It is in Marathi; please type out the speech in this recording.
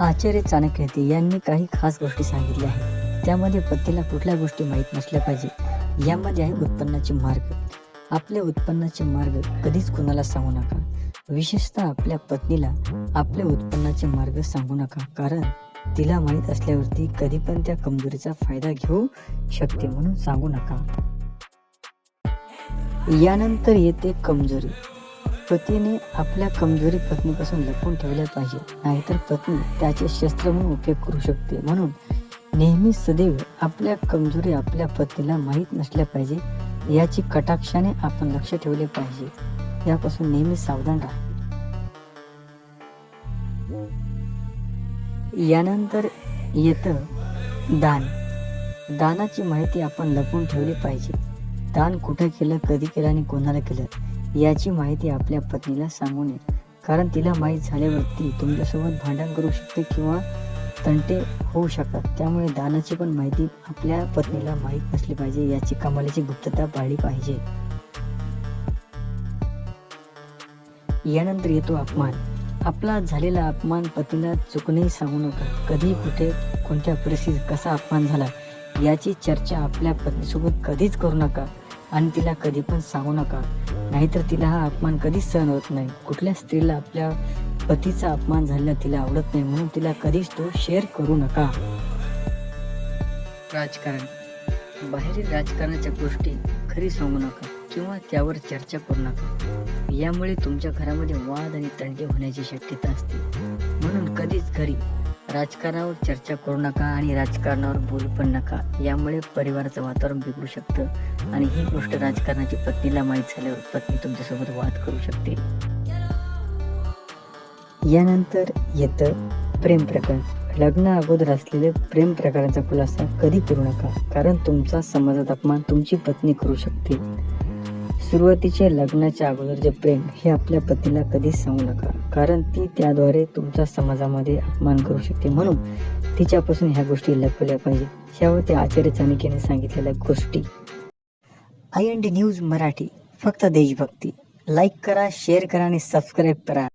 आचार्य चाणक्य यांनी काही खास गोष्टी सांगितल्या आहेत. त्यामध्ये पतीला कुठल्या गोष्टी माहीत नसल्या पाहिजे यामध्ये आहे उत्पन्नाचे मार्ग. आपल्या उत्पन्नाचे मार्ग कधीच कोणाला सांगू नका. विशेषतः आपल्या पत्नीला आपल्या उत्पन्नाचे मार्ग सांगू नका कारण तिला माहीत असल्यावरती कधी पण त्या कमजोरीचा फायदा घेऊ शकते म्हणून सांगू नका. यानंतर येते कमजोरी. पतीने आपल्या कमजोरी पत्नीपासून लपवून ठेवल्या पाहिजे. नाहीतर पत्नी त्याचे शस्त्र म्हणून उपयोग करू शकते. म्हणून नेहमी सदैव आपल्या कमजोरी आपल्या पत्नीला माहीत नसल्या पाहिजे. याची कटाक्षाने आपण लक्ष ठेवले पाहिजे. यापासून नेहमी सावधान राहा. यानंतर येतं दान. दानाची माहिती आपण लपवून ठेवली पाहिजे. दान कुठं केलं कधी केलं आणि कोणाला केलं? याची माहिती आपल्या पत्नीला सांगू नये. कारण तिला माहीत झाल्यावरती तुमच्यासोबत भांडण करू शकते किंवा तंटे होऊ शकतात. त्यामुळे दानाची पण माहिती आपल्या पत्नीला माहीत नसली पाहिजे. याची कमालीची गुप्तता पाळली पाहिजे. यानंतर येतो अपमान. आपला झालेला अपमान पतीला चुकूनही सांगू नका. कधी कुठे कोणत्या परिस्थितीत कसा अपमान झाला याची चर्चा आपल्या पत्नीसोबत कधीच करू नका आणि तिला कधी पण सांगू नका. नाहीतर तिला हा अपमान कधीच सहन होत नाही. कुठल्या स्त्रीला आपल्या पतीचा अपमान झालेला तिला आवडत नाही म्हणून तिला कधीच तो शेअर करू नका. राजकारण. बाहेरील राजकारणाच्या गोष्टी खरी सांगू नका किंवा त्यावर चर्चा करू नका. यामुळे तुमच्या घरामध्ये वाद आणि तंटे होण्याची शक्यता असते. म्हणून कधीच घरी राजकारणावर चर्चा करू नका आणि राजकारणावर बोलू पण नका. यामुळे परिवाराचं वातावरण बिघडू शकतं आणि ही गोष्ट राजकारणाची पत्नीला माहीत झाल्यावर पत्नी तुमच्यासोबत वाद करू शकते. यानंतर येतं प्रेम प्रकरण. लग्न अगोदर असलेले प्रेम प्रकाराचा खुलासा कधी करू नका कारण तुमचा समाजात अपमान तुमची पत्नी करू शकते. सुरुवातीचे लग्नाच्या अगोदरचे प्रेम हे आपल्या पत्नीला कधीच सांगू नका. कारण ती त्याद्वारे तुमच्या समाजामध्ये अपमान करू शकते. म्हणून तिच्यापासून ह्या गोष्टी लपवल्या पाहिजे ह्यावरती आचार्य चाणक्याने सांगितलेल्या गोष्टी. I N D news Marathi फक्त देशभक्ती. लाईक करा शेअर करा आणि सबस्क्राईब करा.